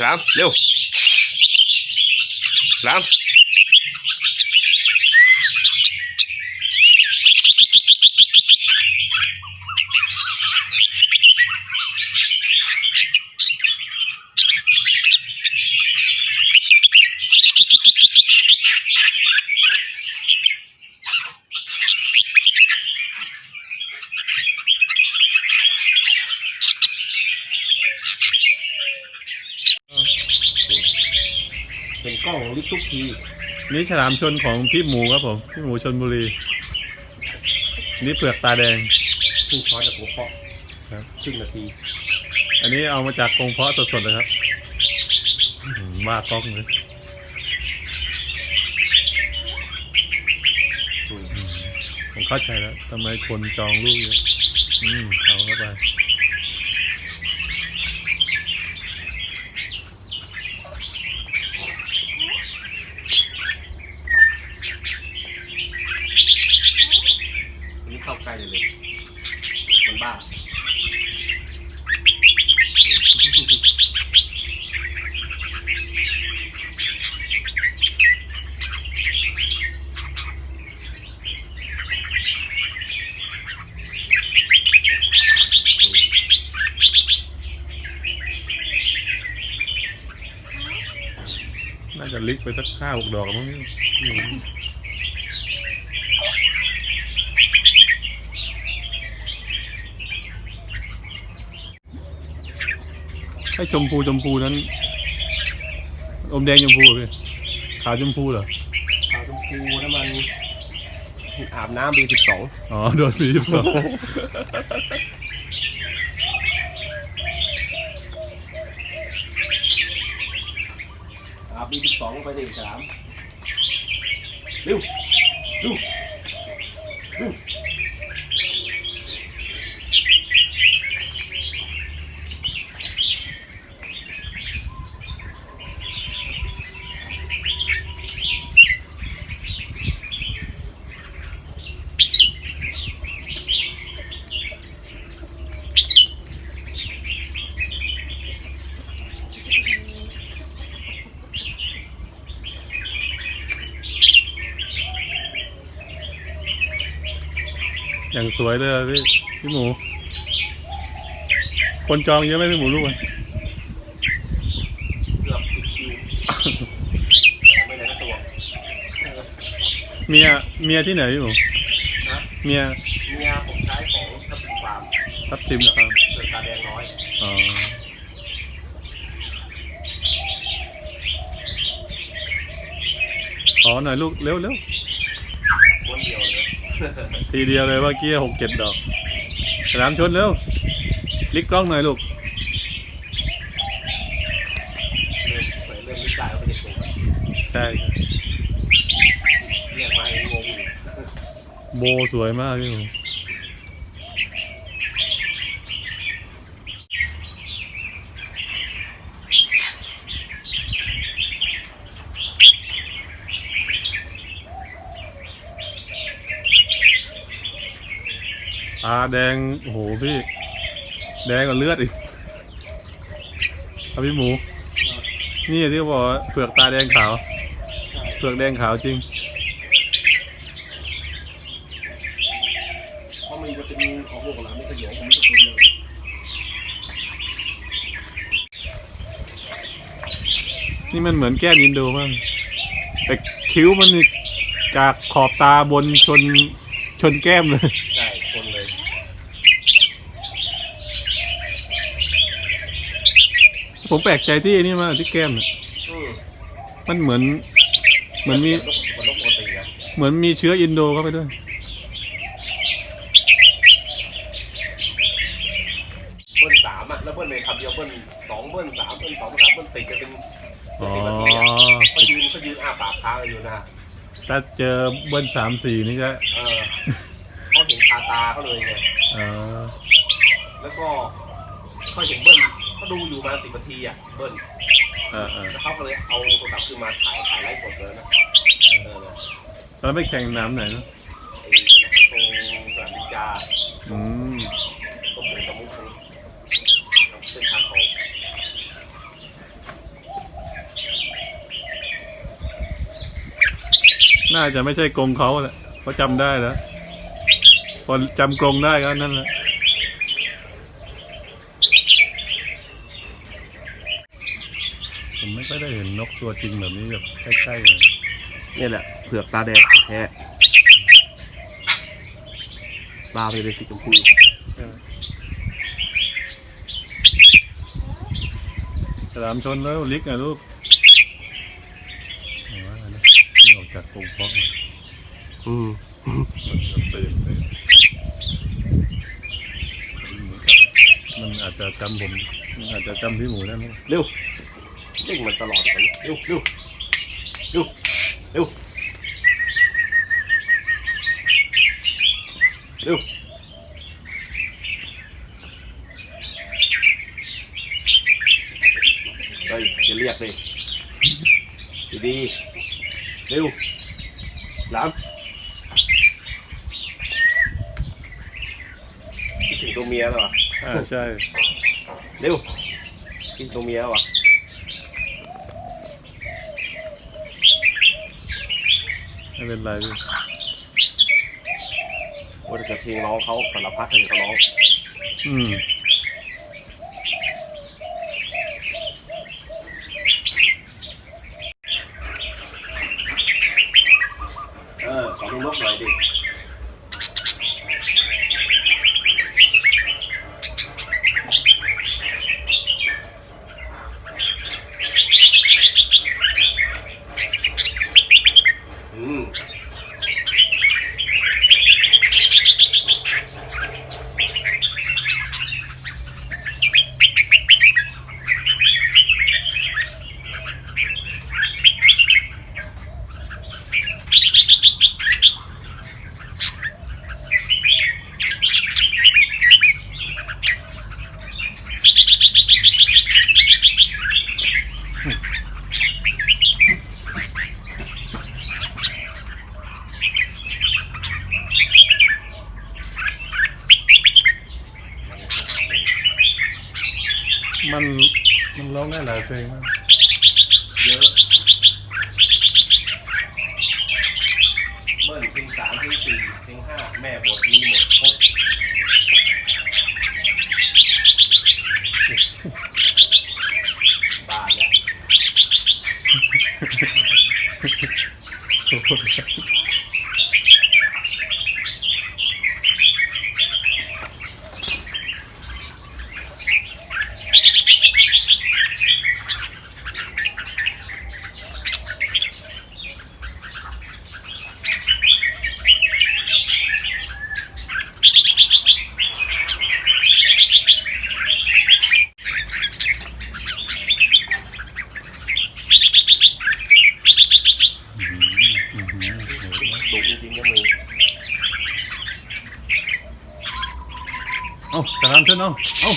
ฉลามเร็วฉลาม เป็นกล้องลิฟ ทุกทีนี่ฉลามชนของพี่หมูครับผมพี่หมูชนบุรี นี่เปลือกตาแดงครึ่งช้อนจากหัวเพาะครับครึ่งนาที อันนี้เอามาจากกรงเพาะสดๆเลยครับอื้อหือว่ากล้องเลยอืมอืมผมเข้าใจแล้วทำไมคนจองลูกเยอะอืมเอาเข้าไป อันนี้เข้าใกล้เลยเลยันบ้าน่าจะลิกไปสักห้าหกดอกมั้งนี่ อืมให้ชมพูชมพูนั้น อมแดงชมพูเหรอพี่ขาวชมพูเหรอขาวชมพูน้ำมันอาบน้ำบีสิบสองอ๋อ โดนมีสิบสองอาบบีสิบสองไปดิฉลามเร็วเอย่างสวยเลยอะพี่พี่หมู คนจองเยอะไหมพี่หมูลูกอะเกือบสิบคิวไม่ได้ก็ตัวเมียเมียที่ไหนพี่หมูนะเมียเมียผมใช้ของทับทิมฟาร์มทับทิมครับเกิดตาแดงน้อยอ๋อขอหน่อยลูกเร็วเร็ว ม้วนเดียวเลย ทีเดียวเลยว่าเกี้ยหกเจ็ดดอกสนามชนเร็วลิกกล้องหน่อยลูกเริ่มเปิดเริ่มวิจัยว่าเป็นเด็กตัวใช่เรียกมาเองงงอยู่โบสวยมากพี่หมู ตาแดง โอ้โหพี่ แดงกว่าเลือดอีกเอาพี่หมู นี่ที่เขาบอกว่าเปลือกตาแดงขาว เปลือกแดงขาวจริง เพราะมันจะเป็นของโบราณไม่ขยงผมจะตัวเดียวนี่มันเหมือนแก้มอินโดมากแต่คิ้วมันนี่จากขอบตาบนชนชนแก้มเลย ใช่คนเลย ผมแปลกใจที่ไอ้นี่มากที่แก้มเนี่ยอืมมันเหมือน เหมือนมีนกมันนกปกตินะเหมือนมีเชื้ออินโดเข้าไปด้วย เบิ้ลสามอะแล้วเบิ้ลในคำเดียวเบิ้ลสองเบิ้ลสามเบิ้ลสองสามเบิ้ลติดกันเป็นอ๋อ สิบนาทีอะเขายืนเขายืนอ้าปากค้างอยู่นะถ้าเจอเบิ้ลสามสี่นี่จะเออเขาเห็นคาตาเขาเลยไง เออ แล้วก็เขาเห็นเบิ้ลเขา ดูอยู่มาสิบนาทีอะเบิ้ลเออเออแล้วเขาก็เลยเอาโทรศัพท์ขึ้นมาถ่ายถ่ายไลฟ์สดเลยนะเออแล้วไปแข่งน้ำไหนเนอะไอ้สนามตรงสนามนินจาอืมตรงเป็นตะมุกตรงเส้นทางทองน่าจะไม่ใช่กรงเขาแหละเขาจำได้แล้ว พอจำกรงได้ก็นั่นแหละ ผมไม่ค่อยได้เห็นนกตัวจริงแบบนี้แบบใกล้ๆเลยนี่แหละเผือกตาแดงแท้ตาเป็นสีชมพูสลามชนแล้วลิกนะลูกไหนว่าอะไรนะที่ออกจากกรงเพาะมาอืมมันจะตื่นเลยมันอาจจะจำผมมันอาจจะจำพี่หมูได้ไหมเร็ว เร่งมันตลอดกันเร็วเร็วเร็วเร็วเร็วเฮ้ยจะเรียกเลยดีๆเร็วหลามคิดถึงตัวเมียแล้วเหรออ่าใช่ เร็วกินตัวเมียว่ะ ไม่เป็นไรพี่ว่าจะเพลงร้องเขาสารพัดเลยเขาร้อง อืม เออขอดูนกหน่อยดิอืม มันมันร้อง ได้หลายเพลงมากเยอะเบิ้ลเพลงสามเพลงสี่เพลงห้าแม่บทมีหมดครบบาทแล้ว อื้อหือ ดุจริงๆก็มี เอ้าสลามชนเอาเอ้า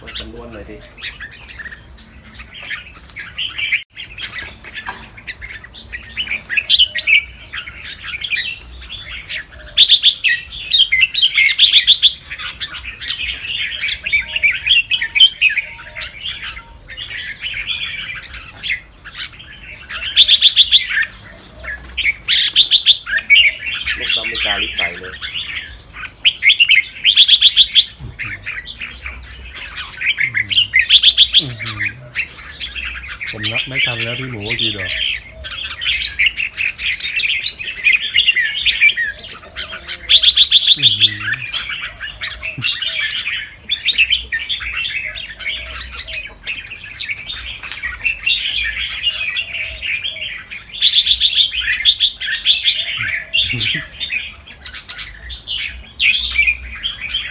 มันจำนวนหน่อยดิ อื้อหือผมนับไม่ทันแล้วพี่หมูว่ากี่ดอก อื้อหือ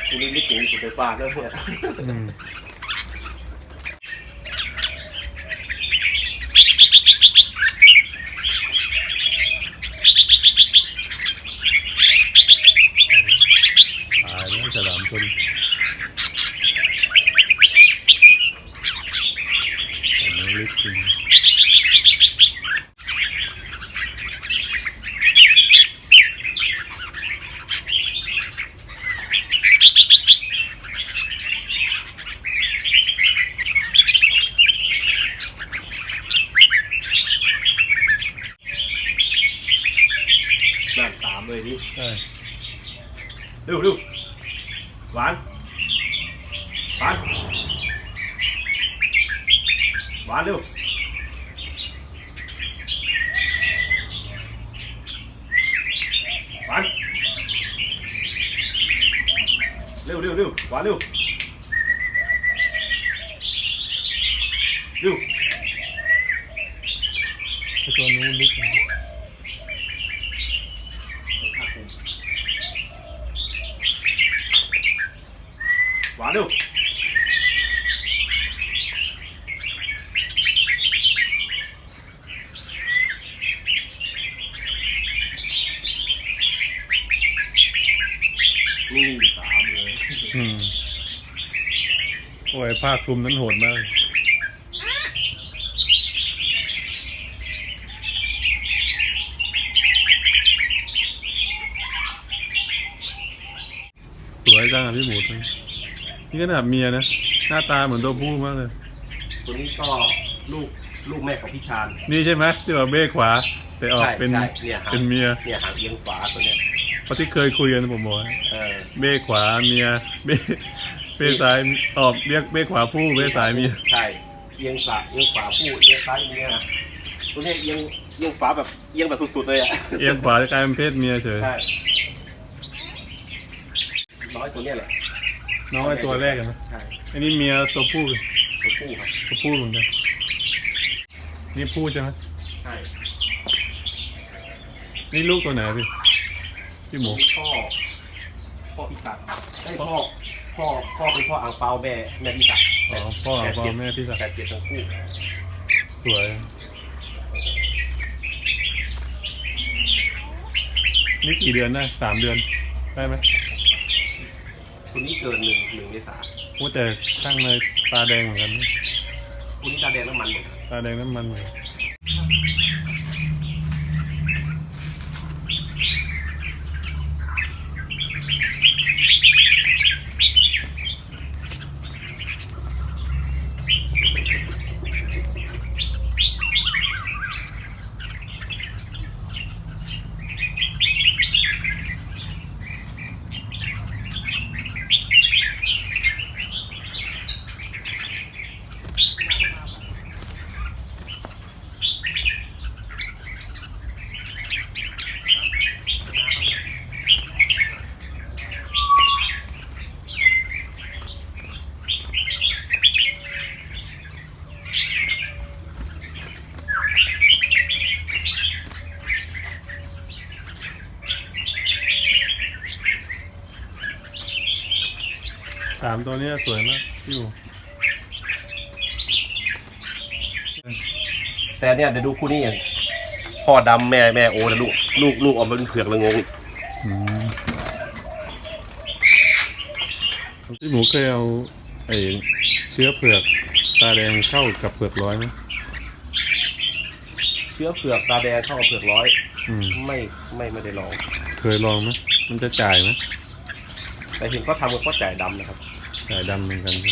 คุณนี่ไม่เก่งสุดไปบ้านแล้วเนี่ยอืมตาย แล้วฉลามชนอันนี้ลึกจริง นั่นสามเลยนี่ ใช่ เร็วเร็ว หวานหวานหวานเร็วหวานเร็วเร็วเร็วหวานเร็วเร็ว ไอตัวนู้นลึกนะ หวานเร็วนี่สามเลย อืม โอ้ยผ้าคลุมนั้นโหดมาก สวยจังอะพี่หมูตัวนี้ นี่ขนาดเมียนะ หน้าตาเหมือนตัวผู้มากเลย ตัวนี้ก็ลูกลูกแม่ของพี่ชานนี่ใช่ไหมที่ว่าเบ้ขวา แต่ออกใช่เป็นใช่เนี่ยหางเป็นเมียเนี่ยหางเอียงขวาตัวเนี้ยเพราะที่เคยคุยกันผมบอกว่าเออเบ้ขวาเมียเบ้เบ้ซ้ายออกเรียกเบ้ขวาผู้เบ้ซ้ายเมียใช่เอียงขวาเอียงขวาพูดเอียงซ้ายเมียตัวเนี้ยเอียงเอียงขวาแบบเอียงแบบสุดๆเลยอะเอียงขวาจะกลายเป็นเพศเมียเฉยใช่น้อยตัวเนี้ยแหละ น้องไอตัวแรกอะนะใช่อันนี้เมียตัวผู้ตัวผู้ครับตัวผู้เหมือนกันนี่ผู้ใช่ไหมใช่นี่ลูกตัวไหนพี่พี่หมูพ่อพ่อพิกัดไอ้ยพ่อพ่อพ่อเป็นพ่ออังเปาแม่แม่พิกัดอ๋อพ่อกับพ่อแม่พี่สักแปดเจ็ดทั้งคู่สวย นี่กี่เดือนได้สามเดือนได้ไหม คนนี้เกินหนึ่งหนึ่งเมษาโอ้แต่ข้างในตาแดงเหมือนกันนะคนนี้ตาแดงน้ำมันหมดตาแดงน้ำมันเหมือนามตัวเนี้ยสวยมากพี่หมูแต่เนี่ยเดี๋ยวดูคู่นี้อย่างพ่อดำแม่แม่โอนะลูกลูกลูกออกมาเป็นเผือกละงงอีกอืมพี่หมูเคยเอาไอ้เชื้อเผือกตาแดงเข้ากับเผือกร้อยไหมเชื้อเผือกตาแดงเข้ากับเผือกร้อยอืมไม่ไม่ไม่ได้ลอง เคยลองไหมมันจะจ่ายไหมแต่เห็นก็ทำกันก็จ่ายดำนะครับ จ่ายดำเหมือนกันใช่ไหม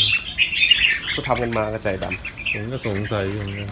ก็ทำกันมาก็จ่ายดผมก็สงสัยอยู่เหมือนกัน